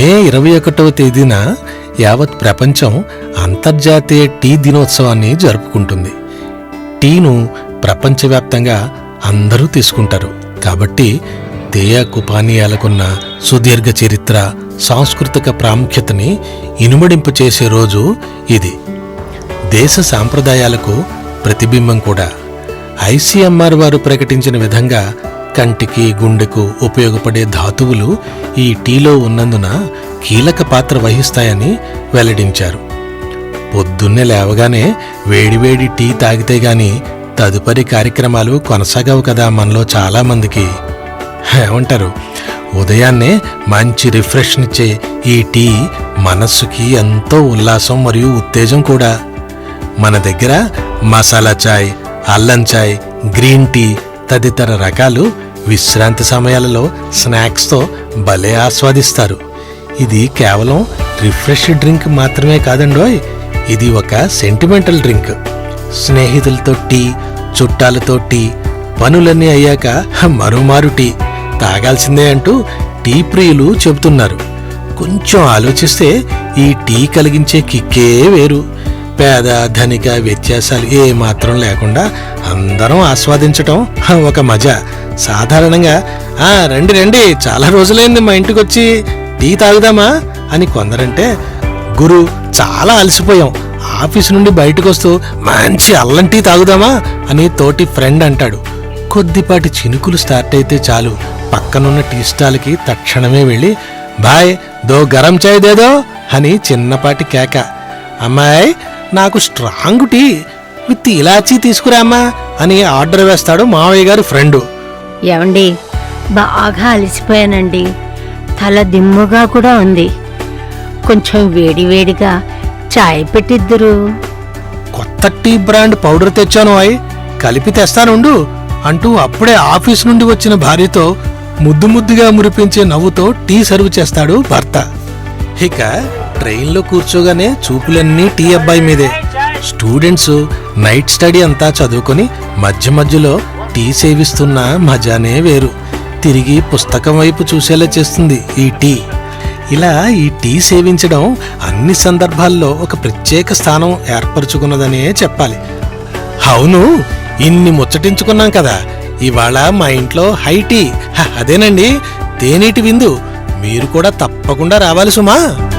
మే ఇరవై ఒకటవ తేదీన యావత్ ప్రపంచం అంతర్జాతీయ టీ దినోత్సవాన్ని జరుపుకుంటుంది. టీను ప్రపంచవ్యాప్తంగా అందరూ తీసుకుంటారు. కాబట్టి తేయాకు పానీయాలకున్న సుదీర్ఘ చరిత్ర సాంస్కృతిక ప్రాముఖ్యతని ఇనుమడింపు చేసే రోజు ఇది. దేశ సాంప్రదాయాలకు ప్రతిబింబం కూడా. ఐసీఎంఆర్ వారు ప్రకటించిన విధంగా కంటికి గుండెకు ఉపయోగపడే ధాతువులు ఈ టీలో ఉన్నందున కీలక పాత్ర వహిస్తాయని వెల్లడించారు. పొద్దున్నే లేవగానే వేడివేడి టీ తాగితే గాని తదుపరి కార్యక్రమాలు కొనసాగవు కదా మనలో చాలామందికి ఏమంటారు? ఉదయాన్నే మంచి రిఫ్రెష్నిచ్చే ఈ టీ మనస్సుకి ఎంతో ఉల్లాసం మరియు ఉత్తేజం కూడా. మన దగ్గర మసాలా చాయ్ అల్లం చాయ్ గ్రీన్ టీ తదితర రకాలు విశ్రాంతి సమయాలలో స్నాక్స్తో భలే ఆస్వాదిస్తారు. ఇది కేవలం రిఫ్రెష్ డ్రింక్ మాత్రమే కాదండోయ్ ఇది ఒక సెంటిమెంటల్ డ్రింక్. స్నేహితులతో టీ చుట్టాలతో టీ పనులన్నీ అయ్యాక మరోమారు టీ. తాగాల్సిందే అంటూ టీ ప్రియులు చెబుతున్నారు. కొంచెం ఆలోచిస్తే ఈ టీ కలిగించే కిక్కే వేరు. పేద ధనిక వ్యత్యాసాలు ఏమాత్రం లేకుండా అందరం ఆస్వాదించటం ఒక మజా. సాధారణంగా ఆ రండి రండి చాలా రోజులైంది మా ఇంటికి వచ్చి టీ తాగుదామా? అని కొందరంటే గురు చాలా అలసిపోయాం. ఆఫీస్ నుండి బయటకు వస్తూ మంచి అల్లం టీ తాగుదామా? అని తోటి ఫ్రెండ్ అంటాడు. కొద్దిపాటి చినుకులు స్టార్ట్ అయితే చాలు. పక్కనున్న టీ స్టాల్కి తక్షణమే వెళ్ళి బాయ్ దో గరం చాయ్ దేదో? అని చిన్నపాటి కేక. అమ్మాయి నాకు స్ట్రాంగ్ టీ. విత్ ఇలాచీ తీసుకురామ్మా అని ఆర్డర్ వేస్తాడు మావయ్య గారు ఫ్రెండు. ఏమండి బాగా అలసిపోయానండి. తల దిమ్ముగా కూడా ఉంది. కొంచెం వేడివేడిగా చాయ్ పెట్టిద్దురు. కొత్త టీ బ్రాండ్ పౌడర్ తెచ్చాను అయ్ కలిపి తెస్తానుండు అంటూ అప్పుడే ఆఫీస్ నుండి వచ్చిన భార్యతో ముద్దు ముద్దుగా మురిపించే నవ్వుతో టీ సర్వ్ చేస్తాడు భర్త. ఇక ట్రైన్లో కూర్చోగానే చూపులన్నీ టీ అబ్బాయి మీదే. స్టూడెంట్స్ నైట్ స్టడీ అంతా చదువుకొని మధ్య మధ్యలో టీ సేవిస్తున్న మజానే వేరు. తిరిగి పుస్తకం వైపు చూసేలా చేస్తుంది ఈ టీ. ఇలా ఈ టీ సేవించడం అన్ని సందర్భాల్లో ఒక ప్రత్యేక స్థానం ఏర్పరచుకున్నదనే చెప్పాలి. అవును ఇన్ని ముచ్చటించుకున్నాం కదా. ఇవాళ మా ఇంట్లో హై టీ. అదేనండి. తేనీటి విందు. మీరు కూడా తప్పకుండా రావాలి సుమా.